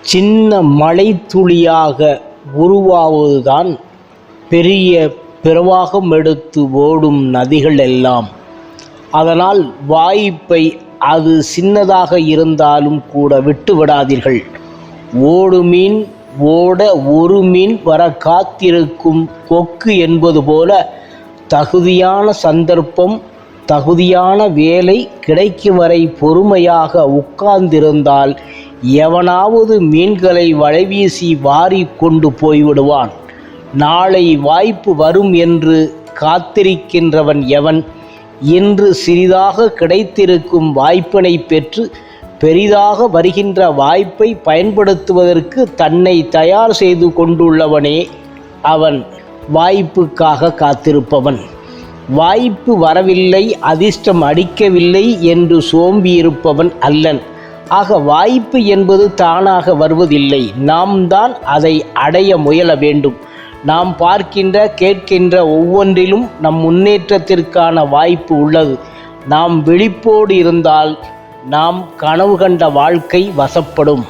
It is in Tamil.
சின்ன மழைத்துளியாக உருவாவதுதான் பெரிய பிரவாகம் எடுத்து ஓடும் நதிகள் எல்லாம். அதனால் வாய்ப்பை அது சின்னதாக இருந்தாலும் கூட விட்டு விடாதீர்கள். ஓடு மீன் ஓட ஒரு மீன் வர காத்திருக்கும் கொக்கு என்பது போல தகுதியான சந்தர்ப்பம் தகுதியான வேலை கிடைக்கும் வரை பொறுமையாக உட்கார்ந்திருந்தால் எவனாவது மீன்களை வலைவீசி வாரி கொண்டு போய்விடுவான். நாளை வாய்ப்பு வரும் என்று காத்திருக்கின்றவன் எவன்? இன்று சிறிதாக கிடைத்திருக்கும் வாய்ப்பினை பெற்று பெரிதாக வருகின்ற வாய்ப்பை பயன்படுத்துவதற்கு தன்னை தயார் செய்து கொண்டுள்ளவனே அவன். வாய்ப்புக்காக காத்திருப்பவன். வாய்ப்பு வரவில்லை அதிர்ஷ்டம் அடிக்கவில்லை என்று சோம்பியிருப்பவன் அல்லன். ஆக வாய்ப்பு என்பது தானாக வருவதில்லை. நாம் தான் அதை அடைய முயல வேண்டும். நாம் பார்க்கின்ற கேட்கின்ற ஒவ்வொன்றிலும் நம் முன்னேற்றத்திற்கான வாய்ப்பு உள்ளது. நாம் விழிப்போடு இருந்தால் நாம் கனவு கண்ட வாழ்க்கை வசப்படும்.